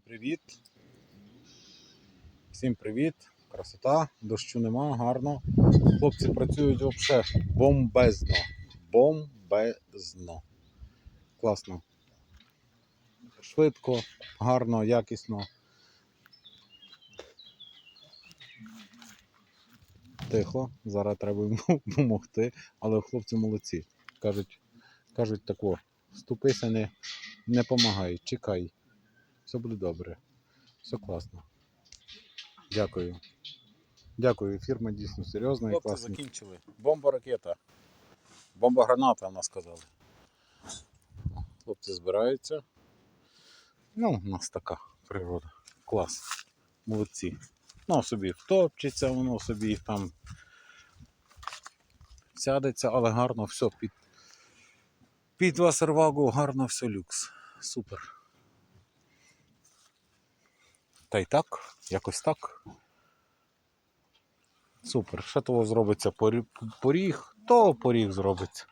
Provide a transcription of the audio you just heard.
привіт. Всім привіт. Красота, дощу нема, гарно. Хлопці працюють взагалі бомбезно. Бомбезно. Класно. Швидко, гарно, якісно. Тихо, зараз треба йому допомогти, але хлопці молодці. Кажуть, кажуть тако, ступися, не, не помагай, чекай. Все буде добре. Все класно. Дякую. Дякую, фірма дійсно серйозна і Хлопці класна. закінчили. Бомба ракета. Бомба граната, вона сказали. Хлопці збираються. Ну, у нас така природа. Клас. Молодці. Воно собі втопчеться, воно собі там сядеться, але гарно все під, під васервагу, гарно все люкс. Супер. Та й так, якось так. Супер. Ще того зробиться поріг, то поріг зробиться.